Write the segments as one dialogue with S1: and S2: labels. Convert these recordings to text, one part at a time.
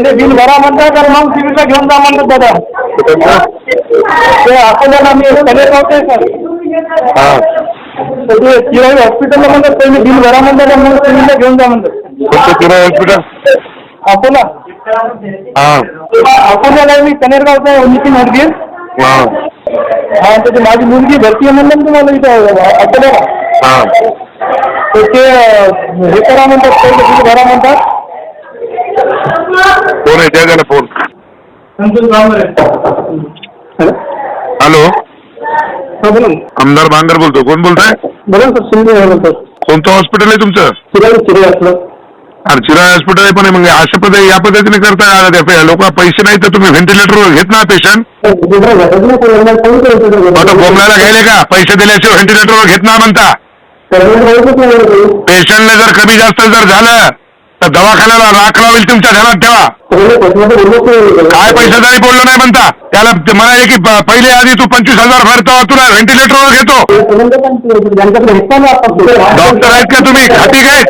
S1: पहिले बिल भरा म्हणतात तर मग सिव्हिलला घेऊन जा म्हणतात दादा. ते अकोल्याला मी कलेक्ट होते सर.
S2: हा.
S1: तर ते चिराई हॉस्पिटलला म्हणतात पहिले बिल भरा म्हणतात मग सिव्हिलला घेऊन जा म्हणतात.
S2: कोणतं किराय हॉस्पिटल
S1: अकोला.
S2: हा.
S1: अकोल्याला मी कनेरगावचा नितीन हरगीर
S2: हा.
S1: हा तर ते माझी मुलगी भरती आहे म्हणलं तुम्हाला इथं अकोल्याला.
S2: हा.
S1: तर ते हे करा म्हणतात पहिले बिल भरा म्हणतात.
S2: कोण आहे द्या फोन. हॅलो.
S1: हा बोला ना.
S2: आमदार बांगर बोलतो कोण बोलताय?
S1: बोला ना सर शिंदे बोलतो
S2: कोणतं हॉस्पिटल आहे तुमचं?
S1: असलं.
S2: अरे चिराय हॉस्पिटल आहे पण हे मग अशा पद्धती या पद्धतीने करताय लोक. पैसे नाही तर तुम्ही व्हेंटिलेटरवर घेत ना पेशंट आता बोंबलायला गेले का? पैसे दिल्याशिवाय व्हेंटिलेटरवर घेत ना म्हणता. पेशंटला जर कमी जास्त जर झालं तर दवाखान्याला राख लावेल तुमच्या घरात ठेवा. काय पैसेदारी बोललो नाही म्हणता त्याला म्हणाले की पहिले आधी तू पंचवीस हजार भरतो तुला व्हेंटिलेटरवर घेतो. डॉक्टर आहेत का तुम्ही? खाती काय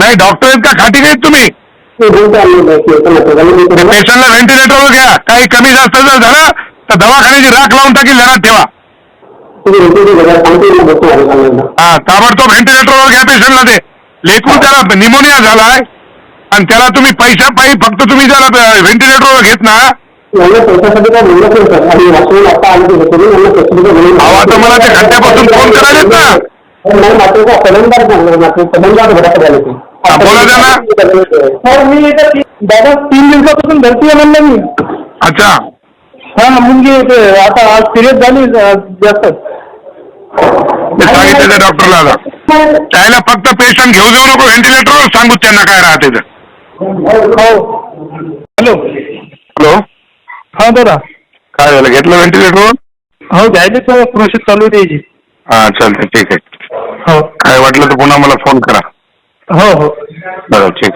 S2: नाही डॉक्टर आहेत का? खाटी काय तुम्ही? पेशंटला व्हेंटिलेटरवर घ्या. काही कमी जास्त जर झालं तर दवाखान्याची राख लावून टाकील घरात ठेवा. हा ताबडतोब व्हेंटिलेटरवर घ्या पेशंटला ते. लेखून त्याला निमोनिया झालाय आणि त्याला तुम्ही पैसा पायी फक्त तुम्ही त्याला व्हेंटिलेटरवर घेत ना. अहो, आता मला ते घंट्यापासून फोन करायलेत ना. हा, बोला त्यांना.
S1: सर मी इथं ती- दादा तीन दिवसापासून भरती आहे म्हणलं मी.
S2: अच्छा.
S1: हा मुलगी ते आता आज सिरियस झाली अं, जास्त.
S2: ते सांगितलं त्या डॉक्टरला आता. त्याला फक्त पेशंट घेऊ जाऊ नको व्हेंटिलेटरवर सांगू त्यांना काय राहते तर
S1: हॅलो.
S2: हॅलो.
S1: हा दादा.
S2: काय झालं? घेतलं व्हेंटिलेटरवर
S1: हो घ्यायचे तर प्रोसेस चालू आहे त्याची.
S2: हा चालतंय ठीक आहे.
S1: हो.
S2: काय वाटलं तर पुन्हा मला फोन करा.
S1: हो हो.
S2: बरं ठीक.